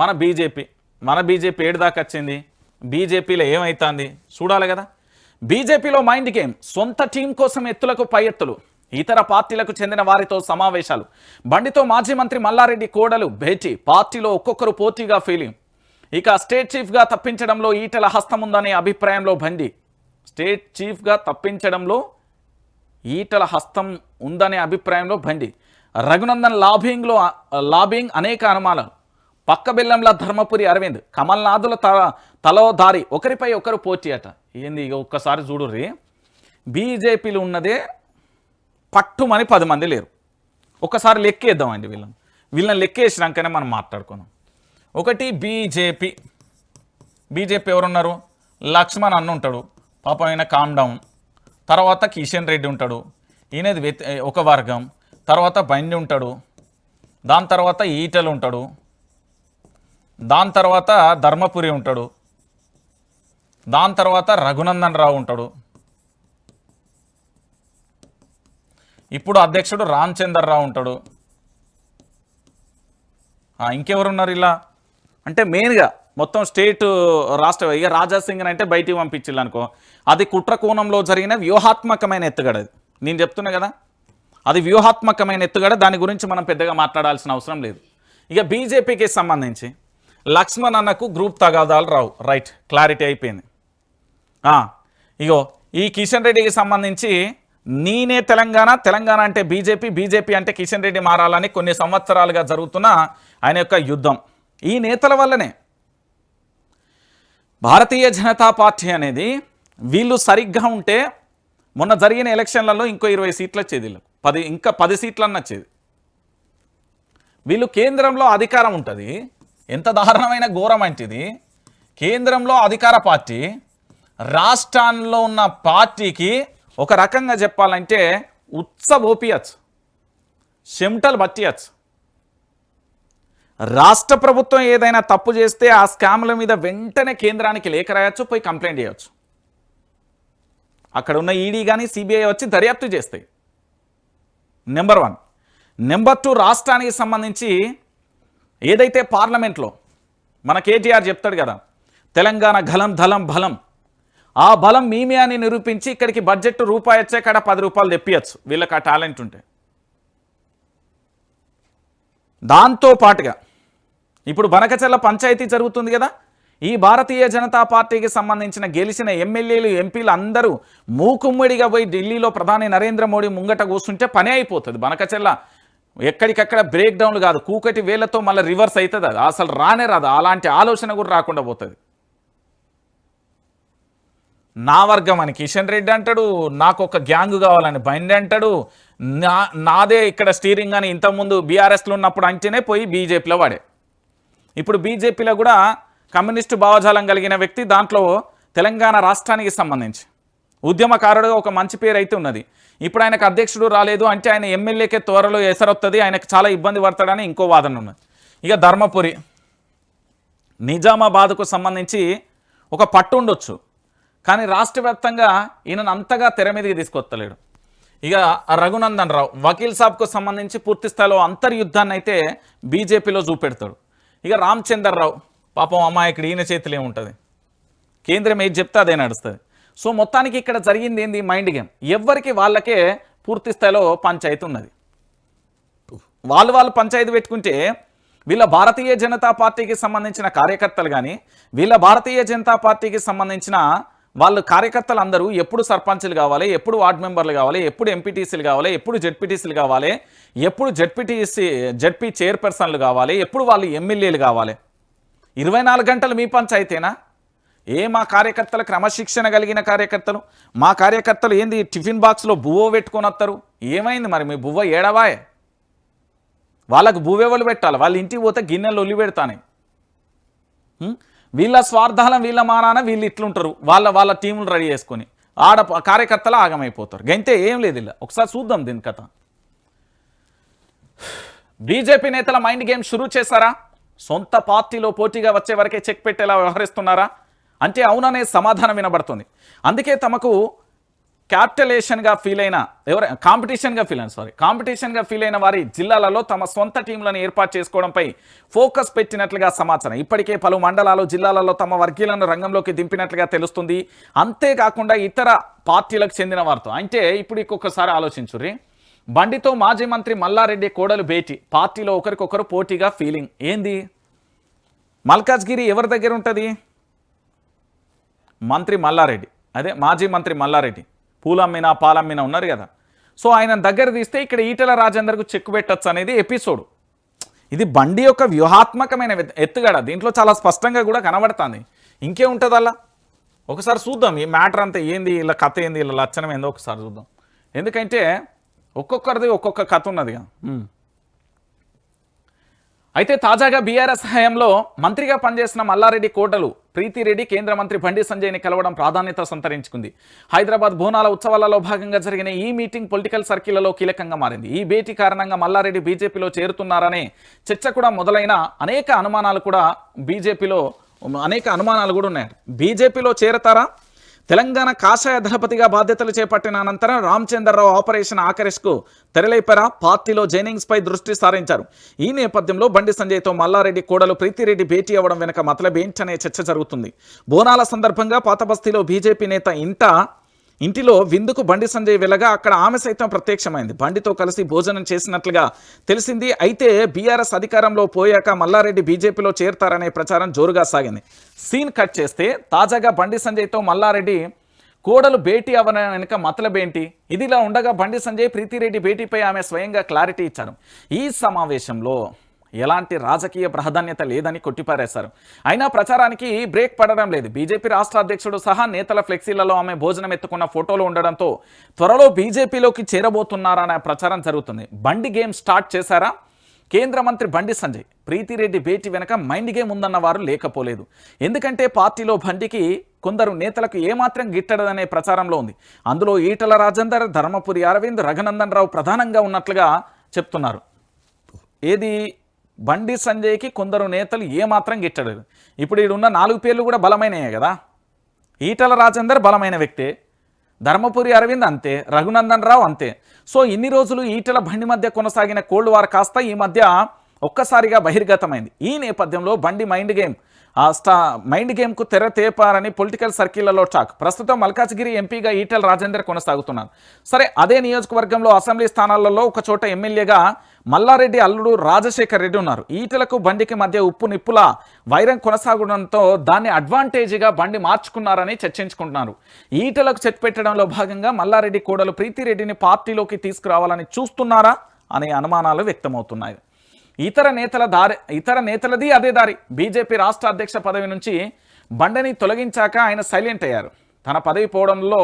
మన బీజేపీ మన బీజేపీ ఏడు దాకా వచ్చింది. బీజేపీలో ఏమవుతుంది చూడాలి కదా. బీజేపీలో మైండ్ గేమ్ సొంత టీం కోసం ఎత్తులకు పై ఎత్తులు ఇతర పార్టీలకు చెందిన వారితో సమావేశాలు బండితో మాజీ మంత్రి మల్లారెడ్డి కోడలు భేటీ పార్టీలో ఒక్కొక్కరు పోటీగా ఫీలింగ్. ఇక స్టేట్ చీఫ్గా తప్పించడంలో ఈటల హస్తం ఉందనే అభిప్రాయంలో బండి స్టేట్ చీఫ్గా తప్పించడంలో ఈటల హస్తం ఉందనే అభిప్రాయంలో బండి రఘునందన్ లాబింగ్లో లాబింగ్ అనేక అనుమానాలు. పక్క బెల్లంల ధర్మపురి అరవింద్ కమల్నాథుల తల తలో దారి ఒకరిపై ఒకరు పోటీ అట. ఏంది ఇక ఒక్కసారి చూడుర్రి. బీజేపీలు ఉన్నదే పట్టుమని పది మంది లేరు. ఒకసారి లెక్కేద్దామండి వీళ్ళని. వీళ్ళని లెక్కేసినాకనే మనం మాట్లాడుకున్నాం ఒకటి బీజేపీ. బీజేపీ ఎవరున్నారు? లక్ష్మణ్ అన్న ఉంటాడు. పాపం ఆయన కామ్ డౌన్ తర్వాత కిషన్ రెడ్డి ఉంటాడు. ఈయనది ఒక వర్గం. తర్వాత బండి ఉంటాడు. దాని తర్వాత ఈటలు ఉంటాడు. దాని తర్వాత ధర్మపురి ఉంటాడు. దాని తర్వాత రఘునందన్ రావు ఉంటాడు. ఇప్పుడు అధ్యక్షుడు రామచందర్ రావు ఉంటాడు. ఇంకెవరున్నారు ఇలా? అంటే మెయిన్గా మొత్తం స్టేట్ రాష్ట్ర ఇక రాజాసింగ్ని అంటే బయటికి పంపించిల్లు అనుకో. అది కుట్ర కోణంలో జరిగిన వ్యూహాత్మకమైన ఎత్తుగడ నేను చెప్తున్నా కదా? అది వ్యూహాత్మకమైన ఎత్తుగడ దాని గురించి మనం పెద్దగా మాట్లాడాల్సిన అవసరం లేదు. ఇక బీజేపీకి సంబంధించి లక్ష్మణ్ అన్నకు గ్రూప్ తగాదాలు రావు. రైట్ క్లారిటీ అయిపోయింది. ఇగో ఈ కిషన్ రెడ్డికి సంబంధించి నేనే తెలంగాణ తెలంగాణ అంటే బీజేపీ బీజేపీ అంటే కిషన్ రెడ్డి మారాలని కొన్ని సంవత్సరాలుగా జరుగుతున్న ఆయన యొక్క యుద్ధం. ఈ నేతల వల్లనే భారతీయ జనతా పార్టీ అనేది వీళ్ళు సరిగ్గా ఉంటే మొన్న జరిగిన ఎలక్షన్లలో ఇంకో ఇరవై సీట్లు వచ్చేది వీళ్ళకు. పది ఇంకా పది సీట్లన్న వచ్చేది. వీళ్ళు కేంద్రంలో అధికారం ఉంటుంది. ఎంత దారుణమైన ఘోరమంటిది కేంద్రంలో అధికార పార్టీ రాష్ట్రాల్లో ఉన్న పార్టీకి ఒక రకంగా చెప్పాలంటే ఉత్సవోపియచ్చు చెమటలు పట్టియచ్చు. రాష్ట్ర ప్రభుత్వం ఏదైనా తప్పు చేస్తే ఆ స్కామ్ల మీద వెంటనే కేంద్రానికి లేఖ రాయొచ్చు పోయి కంప్లైంట్ చేయొచ్చు. అక్కడ ఉన్న ఈడీ కానీ సిబిఐ వచ్చి దర్యాప్తు చేస్తాయి. Number one. నెంబర్ టూ రాష్ట్రానికి సంబంధించి ఏదైతే పార్లమెంట్లో మన కేటీఆర్ చెప్తాడు కదా తెలంగాణ గలం ధలం బలం. ఆ బలం మీమే అని నిరూపించి ఇక్కడికి బడ్జెట్ రూపాయి వచ్చే కాడ పది రూపాయలు తెప్పియచ్చు వీళ్ళకి ఆ టాలెంట్ ఉంటే. దాంతో పాటుగా ఇప్పుడు బనకచెల్ల పంచాయతీ జరుగుతుంది కదా ఈ భారతీయ జనతా పార్టీకి సంబంధించిన గెలిచిన ఎమ్మెల్యేలు ఎంపీలు అందరూ మూకుమ్మడిగా పోయి ఢిల్లీలో ప్రధాని నరేంద్ర మోడీ ముంగట కూర్చుంటే పనే అయిపోతుంది. బనకచెల్ల ఎక్కడికక్కడ బ్రేక్ డౌన్లు కాదు. కూకటి వేలతో మళ్ళీ రివర్స్ అవుతుంది అది. అసలు రానే రాదు. అలాంటి ఆలోచన కూడా రాకుండా పోతుంది. నా వర్గం అని కిషన్ రెడ్డి అంటాడు నాకు ఒక గ్యాంగ్ కావాలని బండి అంటాడు నా నాదే ఇక్కడ స్టీరింగ్ అని ఇంతకుముందు బీఆర్ఎస్లో ఉన్నప్పుడు అంటేనే పోయి బీజేపీలో వాడే. ఇప్పుడు బీజేపీలో కూడా కమ్యూనిస్టు భావజాలం కలిగిన వ్యక్తి దాంట్లో తెలంగాణ రాష్ట్రానికి సంబంధించి. ఉద్యమకారుడుగా ఒక మంచి పేరు అయితే ఉన్నది. ఇప్పుడు ఆయనకు అధ్యక్షుడు రాలేదు అంటే ఆయన ఎమ్మెల్యేకే త్వరలో ఎసరొస్తుంది ఆయనకు చాలా ఇబ్బంది పడతాడని ఇంకో వాదన ఉన్నది. ఇక ధర్మపురి. నిజామాబాద్కు సంబంధించి ఒక పట్టు ఉండొచ్చు కానీ రాష్ట్ర వ్యాప్తంగా ఈయనను అంతగా తెర మీదకి తీసుకొస్తలేడు ఇక రఘునందన్ రావు వకీల్ సాబ్కు సంబంధించి పూర్తి స్థాయిలో అంతర్యుద్ధాన్ని అయితే బీజేపీలో చూపెడతాడు. ఇక రామచందర్ రావు పాపం అమాయకుడు ఈయన చేతిలో ఏముంటుంది? కేంద్రం ఏది చెప్తే అదే నడుస్తుంది. సో మొత్తానికి ఇక్కడ జరిగింది ఏంది? Mind game. ఎవరికి వాళ్ళకే పూర్తి స్థాయిలో పంచాయతీ ఉన్నది వాళ్ళు వాళ్ళు పంచాయతీ పెట్టుకుంటే వీళ్ళ భారతీయ జనతా పార్టీకి సంబంధించిన కార్యకర్తలు కానీ వీళ్ళ భారతీయ జనతా పార్టీకి సంబంధించిన వాళ్ళు కార్యకర్తలు అందరూ ఎప్పుడు సర్పంచ్లు కావాలి ఎప్పుడు వార్డ్ మెంబర్లు కావాలి ఎప్పుడు ఎంపీటీసీలు కావాలి ఎప్పుడు జెడ్పీటీసీలు కావాలి ఎప్పుడు జెడ్పీటీసీ జెడ్పీ చైర్పర్సన్లు కావాలి ఎప్పుడు వాళ్ళు ఎమ్మెల్యేలు కావాలి. ఇరవై నాలుగు గంటలు మీ పంచాయతీనా? ఏ మా కార్యకర్తలు క్రమశిక్షణ కలిగిన కార్యకర్తలు? మా కార్యకర్తలు ఏంది టిఫిన్ బాక్స్లో బువ్వ పెట్టుకొని వస్తారు ఏమైంది మరి? మీ బువ్వ ఏడవాయే? వాళ్ళకు బువ్వెవలు పెట్టాలి? వాళ్ళ ఇంటికి పోతే గిన్నెలు ఒలి పెడతానే. వీళ్ళ స్వార్థాలం వీళ్ళ మానాన వీళ్ళు ఇట్లుంటారు. వాళ్ళ వాళ్ళ టీములు రెడీ చేసుకొని. ఆడ కార్యకర్తలు ఆగమైపోతారు. గంతే ఏం లేదు ఇలా. ఒకసారి చూద్దాం దీని కథ. బీజేపీ నేతల మైండ్ గేమ్ షురూ చేశారా? సొంత పార్టీలో పోటీగా వచ్చే వరకే చెక్ పెట్టేలా వ్యవహరిస్తున్నారా? అంటే అవుననే సమాధానం వినబడుతుంది. అందుకే తమకు క్యాపిటలేషన్గా ఫీల్ అయిన ఎవరు? కాంపిటీషన్గా ఫీల్ అయిన సారీ కాంపిటీషన్గా ఫీల్ అయిన వారి జిల్లాలలో తమ సొంత టీంలను ఏర్పాటు చేసుకోవడంపై ఫోకస్ పెట్టినట్లుగా సమాచారం. ఇప్పటికే పలు మండలాలు జిల్లాలలో తమ వర్గీయులను రంగంలోకి దింపినట్లుగా తెలుస్తుంది. అంతేకాకుండా ఇతర పార్టీలకు చెందిన వారితో అంటే ఇప్పుడు ఇంకొకసారి ఆలోచించుర్రి. బండితో మాజీ మంత్రి మల్లారెడ్డి కోడలు భేటీ. పార్టీలో ఒకరికొకరు పోటీగా ఫీలింగ్. ఏంది? మల్కాజ్గిరి ఎవరి దగ్గర ఉంటుంది? మంత్రి మల్లారెడ్డి. అదే మాజీ మంత్రి మల్లారెడ్డి. పూలమ్మిన పాలమ్మిన ఉన్నారు కదా. సో ఆయన దగ్గర తీస్తే ఇక్కడ ఈటెల రాజేందర్కు చెక్కు పెట్టచ్చు అనేది ఎపిసోడ్. ఇది బండి యొక్క వ్యూహాత్మకమైన ఎత్తుగడ. దీంట్లో చాలా స్పష్టంగా కూడా కనబడుతుంది. ఇంకే ఉంటుంది అలా ఒకసారి చూద్దాం. ఈ మ్యాటర్ అంతా ఏంది? ఇలా కథ ఏంది? ఇలా లక్షణం ఏందో ఒకసారి చూద్దాం. ఎందుకంటే ఒక్కొక్కరిది ఒక్కొక్క కథ ఉన్నదిగా. అయితే తాజాగా బీఆర్ఎస్ హయాంలో మంత్రిగా పనిచేసిన మల్లారెడ్డి కోటలు ప్రీతిరెడ్డి కేంద్ర మంత్రి బండి సంజయ్ని కలవడం ప్రాధాన్యత సంతరించుకుంది. హైదరాబాద్ బోనాల ఉత్సవాలలో భాగంగా జరిగిన ఈ మీటింగ్ పొలిటికల్ సర్కిళ్ళలో కీలకంగా మారింది. ఈ భేటీ కారణంగా మల్లారెడ్డి బీజేపీలో చేరుతున్నారనే చర్చ కూడా మొదలైన అనేక అనుమానాలు కూడా బీజేపీలో అనేక అనుమానాలు కూడా ఉన్నాయి. బీజేపీలో చేరతారా? తెలంగాణ కాషాయ దళపతిగా బాధ్యతలు చేపట్టిన అనంతరం రామచంద్రరావు ఆపరేషన్ ఆకరిష్కు తెరలేపరా పార్టీలో జైనింగ్స్ పై దృష్టి సారించారు. ఈ నేపథ్యంలో బండి సంజయ్తో మల్లారెడ్డి కోడలు ప్రీతిరెడ్డి భేటీ అవ్వడం వెనుక మతలబేంటనే చర్చ జరుగుతుంది. బోనాల సందర్భంగా పాతబస్తీలో బీజేపీ నేత ఇంట ఇంటిలో విందుకు బండి సంజయ్ వెళ్ళగా అక్కడ ఆమె సైతం ప్రత్యక్షమైంది. బండితో కలిసి భోజనం చేసినట్లుగా తెలిసింది. అయితే బీఆర్ఎస్ అధికారంలో పోయాక మల్లారెడ్డి బీజేపీలో చేరతారనే ప్రచారం జోరుగా సాగింది. సీన్ కట్ చేస్తే తాజాగా బండి సంజయ్తో మల్లారెడ్డి కోడలు భేటీ అవ్వడం వెనుక మతలబేంటి ఇదిలా ఉండగా బండి సంజయ్ ప్రీతిరెడ్డి భేటీపై ఆమె స్వయంగా క్లారిటీ ఇచ్చారు. ఈ సమావేశంలో ఎలాంటి రాజకీయ ప్రాధాన్యత లేదని కొట్టిపారేశారు. అయినా ప్రచారానికి బ్రేక్ పడడం లేదు. బీజేపీ రాష్ట్ర అధ్యక్షుడు సహా నేతల ఫ్లెక్సీలలో ఆమె భోజనం ఎత్తుకున్న ఫోటోలు ఉండడంతో త్వరలో బీజేపీలోకి చేరబోతున్నారనే ప్రచారం జరుగుతుంది. బండి గేమ్ స్టార్ట్ చేశారా? కేంద్ర మంత్రి బండి సంజయ్ ప్రీతిరెడ్డి భేటీ వెనక మైండ్ గేమ్ ఉందన్న వారు లేకపోలేదు. ఎందుకంటే పార్టీలో బండికి కొందరు నేతలకు ఏమాత్రం గిట్టడదనే ప్రచారంలో ఉంది. అందులో ఈటల రాజేందర్ ధర్మపురి అరవింద్ రఘునందన్ రావు ప్రధానంగా ఉన్నట్లుగా చెప్తున్నారు. ఏది బండి సంజయ్కి కొందరు నేతలు ఏమాత్రం గిట్టలేదు. ఇప్పుడు ఈడున్న నాలుగు పేర్లు కూడా బలమైనయే కదా. ఈటల రాజేందర్ బలమైన వ్యక్తే. ధర్మపురి అరవింద్ అంతే. రఘునందన్ రావు అంతే. సో ఇన్ని రోజులు ఈటల బండి మధ్య కొనసాగిన కోల్డ్ వార్ కాస్త ఈ మధ్య ఒక్కసారిగా బహిర్గతమైంది. ఈ నేపథ్యంలో బండి మైండ్ గేమ్ స్టా మైండ్ గేమ్కు తెర తేపారని పొలిటికల్ సర్కిళ్ళలో టాక్. ప్రస్తుతం మల్కాజ్గిరి ఎంపీగా ఈటెల్ రాజేందర్ కొనసాగుతున్నారు. సరే అదే నియోజకవర్గంలో అసెంబ్లీ స్థానాలలో ఒక చోట ఎమ్మెల్యేగా మల్లారెడ్డి అల్లుడు రాజశేఖర్ రెడ్డి ఉన్నారు. ఈటలకు బండికి మధ్య ఉప్పు నిప్పుల వైరం కొనసాగడంతో దాన్ని అడ్వాంటేజ్గా బండి మార్చుకున్నారని చర్చించుకుంటున్నారు. ఈటలకు చెక్ పెట్టడంలో భాగంగా మల్లారెడ్డి కోడలు ప్రీతిరెడ్డిని పార్టీలోకి తీసుకురావాలని చూస్తున్నారా అనే అనుమానాలు వ్యక్తమవుతున్నాయి. ఇతర నేతల దారి ఇతర నేతలది అదే దారి. బీజేపీ రాష్ట్ర అధ్యక్ష పదవి నుంచి బండని తొలగించాక ఆయన సైలెంట్ అయ్యారు. తన పదవి పోవడంలో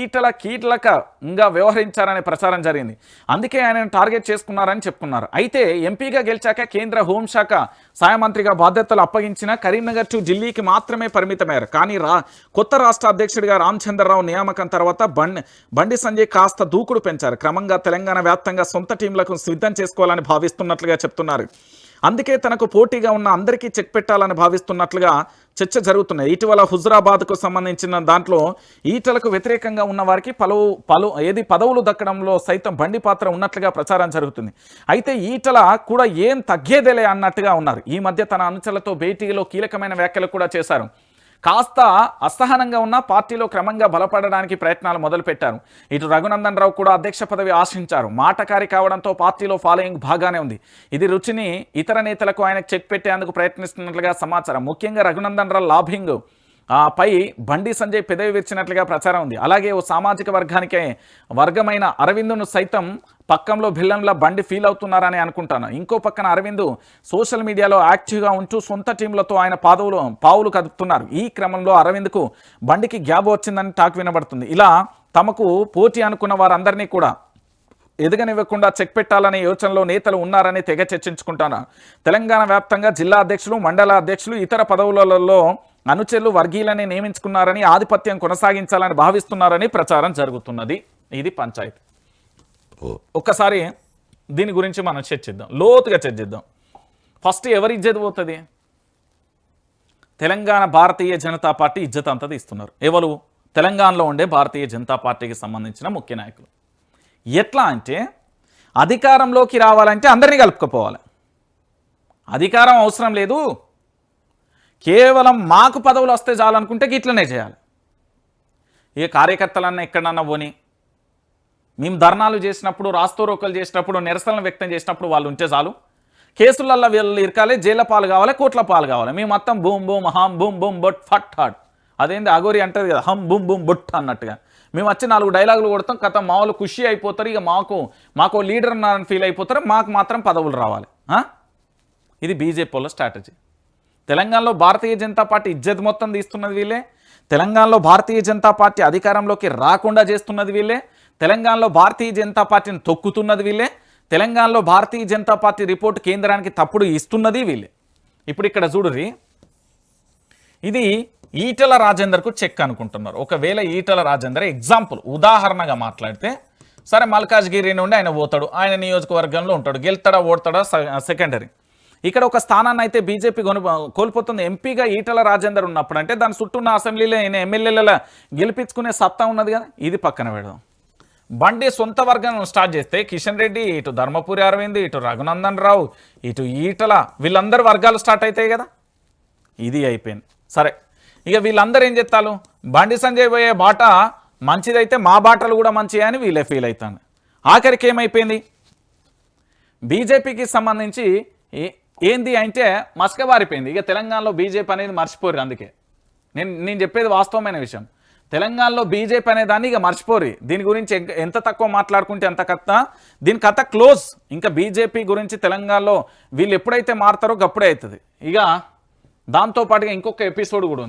ఈటల కీటలకంగా వ్యవహరించారనే ప్రచారం జరిగింది. అందుకే ఆయనను టార్గెట్ చేసుకున్నారని చెప్పుకున్నారు. అయితే ఎంపీగా గెలిచాక కేంద్ర హోంశాఖ సాయ మంత్రిగా బాధ్యతలు అప్పగించిన కరీంనగర్ టు ఢిల్లీకి మాత్రమే పరిమితమయ్యారు. కానీ రా కొత్త రాష్ట్ర అధ్యక్షుడిగా రామచంద్రరావు నియామకం తర్వాత బండి బండి సంజయ్ కాస్త దూకుడు పెంచారు. క్రమంగా తెలంగాణ వ్యాప్తంగా సొంత టీంలకు సిద్ధం చేసుకోవాలని భావిస్తున్నట్లుగా చెప్తున్నారు. అందుకే తనకు పోటీగా ఉన్న అందరికీ చెక్ పెట్టాలని భావిస్తున్నట్లుగా చర్చ జరుగుతున్నాయి. ఇటీవల హుజరాబాద్కు సంబంధించిన దాంట్లో ఈటలకు వ్యతిరేకంగా ఉన్న వారికి పలు పలు ఏది పదవులు దక్కడంలో సైతం బండి పాత్ర ఉన్నట్లుగా ప్రచారం జరుగుతుంది. అయితే ఈటల కూడా ఏం తగ్గేదేలే అన్నట్టుగా ఉన్నారు. ఈ మధ్య తన అనుచరులతో భేటీలో కీలకమైన వ్యాఖ్యలు కూడా చేశారు. కాస్త అసహనంగా ఉన్న పార్టీలో క్రమంగా బలపడడానికి ప్రయత్నాలు మొదలుపెట్టారు. ఇటు రఘునందన్ రావు కూడా అధ్యక్ష పదవి ఆశించారు. మాటకారి కావడంతో పార్టీలో ఫాలోయింగ్ బాగానే ఉంది. ఇది రుచిని ఇతర నేతలకు ఆయనకు చెక్ పెట్టేందుకు ప్రయత్నిస్తున్నట్లుగా సమాచారం. ముఖ్యంగా రఘునందన్ రావు లాభింగ్ పై బండి సంజయ్ పెదవి విరిచినట్లుగా ప్రచారం ఉంది. అలాగే ఓ సామాజిక వర్గానికి వర్గమైన అరవిందును సైతం పక్కంలో భిల్లంలా బండి ఫీల్ అవుతున్నారని అనుకుంటాను. ఇంకో పక్కన అరవింద్ సోషల్ మీడియాలో యాక్టివ్గా ఉంటూ సొంత టీంలతో ఆయన పాదవులు పావులు కదుపుతున్నారు. ఈ క్రమంలో అరవింద్కు బండికి గ్యాబ్ వచ్చిందని టాక్ వినబడుతుంది. ఇలా తమకు పోటీ అనుకున్న వారందరినీ కూడా ఎదగనివ్వకుండా చెక్ పెట్టాలనే యోచనలో నేతలు ఉన్నారని తెగ చర్చించుకుంటాను. తెలంగాణ వ్యాప్తంగా జిల్లా అధ్యక్షులు మండల అధ్యక్షులు ఇతర పదవులలో అనుచరులు వర్గీయులని నియమించుకున్నారని ఆధిపత్యం కొనసాగించాలని భావిస్తున్నారని ప్రచారం జరుగుతున్నది. ఇది పంచాయతీ. ఒక్కసారి దీని గురించి మనం చర్చిద్దాం లోతుగా చర్చిద్దాం ఫస్ట్ ఎవరి ఇజ్జత్ పోతుంది? తెలంగాణ భారతీయ జనతా పార్టీ ఇజ్జత్ అంతా తీస్తున్నారు. ఎవరు? తెలంగాణలో ఉండే భారతీయ జనతా పార్టీకి సంబంధించిన ముఖ్య నాయకులు. ఎట్లా అంటే అధికారంలోకి రావాలంటే అందరినీ కలుపుకపోవాలి. అధికారం అవసరం లేదు. కేవలం మాకు పదవులు వస్తే చాలనుకుంటే ఇట్లనే చేయాలి. ఏ కార్యకర్తలన్నా ఎక్కడన్నా పోని మేము ధర్నాలు చేసినప్పుడు రాస్తోరోకలు చేసినప్పుడు నిరసనలు వ్యక్తం చేసినప్పుడు వాళ్ళు ఉంటే చాలు. కేసులల్లో వీళ్ళు ఇరకాలి జైల పాలు కావాలి కోట్ల పాలు కావాలి. మేము మొత్తం బూమ్ బూమ్ హమ్ బూమ్ బూమ్ బొట్ ఫట్ హట్. అదేంటి అగోరి అంటది కదా హమ్ బూమ్ బూమ్ బొట్ అన్నట్టుగా. మేము వచ్చి నాలుగు డైలాగులు కొడతాం కథ మామూలు ఖుషి అయిపోతారు ఇక మాకు మాకు లీడర్ ఉన్నారని ఫీల్ అయిపోతారు మాకు మాత్రం పదవులు రావాలి. ఇది బీజేపీ వాళ్ళ స్ట్రాటజీ. తెలంగాణలో భారతీయ జనతా పార్టీ ఇజ్జత్ మొత్తం తీస్తున్నది వీళ్ళే. తెలంగాణలో భారతీయ జనతా పార్టీ అధికారంలోకి రాకుండా చేస్తున్నది వీళ్ళే. తెలంగాణలో భారతీయ జనతా పార్టీని తొక్కుతున్నది వీళ్ళే. తెలంగాణలో భారతీయ జనతా పార్టీ రిపోర్ట్ కేంద్రానికి తప్పుడు ఇస్తున్నది వీళ్ళే. ఇప్పుడు ఇక్కడ చూడుర్రి. ఇది ఈటల రాజేందర్కు చెక్ అనుకుంటున్నారు. ఒకవేళ ఈటల రాజేందర్ ఎగ్జాంపుల్ ఉదాహరణగా మాట్లాడితే సరే మల్కాజ్గిరి నుండి ఆయన పోతాడు. ఆయన నియోజకవర్గంలో ఉంటాడు. గెలుతాడా ఓడతాడా సెకండరీ. ఇక్కడ ఒక స్థానాన్ని అయితే బీజేపీ కొను కోల్పోతుంది. ఎంపీగా ఈటల రాజేందర్ ఉన్నప్పుడు అంటే దాని చుట్టూ ఉన్న అసెంబ్లీలో ఆయన ఎమ్మెల్యేల గెలిపించుకునే సత్తా ఉన్నది కదా? ఇది పక్కన పెడదాం. బండి సొంత వర్గం స్టార్ట్ చేస్తే కిషన్ రెడ్డి ఇటు ధర్మపురి అరవింద్ ఇటు రఘునందన్ రావు ఇటు ఈటల వీళ్ళందరూ వర్గాలు స్టార్ట్ అవుతాయి కదా? ఇది అయిపోయింది. సరే ఇక వీళ్ళందరూ ఏం చెప్తారు బండి సంజయ్ పోయే బాట మంచిదైతే మా బాటలు కూడా మంచివి అని వీళ్ళే ఫీల్ అవుతాను ఆఖరికి ఏమైపోయింది? బీజేపీకి సంబంధించి ఏ- ఏంది అంటే మసకబారిపోయింది ఇక తెలంగాణలో బీజేపీ అనేది మర్చిపోరు అందుకే. నేను నేను చెప్పేది వాస్తవమైన విషయం. తెలంగాణలో బీజేపీ అనే దాన్ని ఇక మర్చిపోరు. దీని గురించి ఎంత తక్కువ మాట్లాడుకుంటే అంత కథ దీని కథ క్లోజ్. ఇంకా బీజేపీ గురించి తెలంగాణలో వీళ్ళు ఎప్పుడైతే మారుతారో అప్పుడే అవుతుంది. ఇక దాంతోపాటుగా ఇంకొక ఎపిసోడ్ కూడా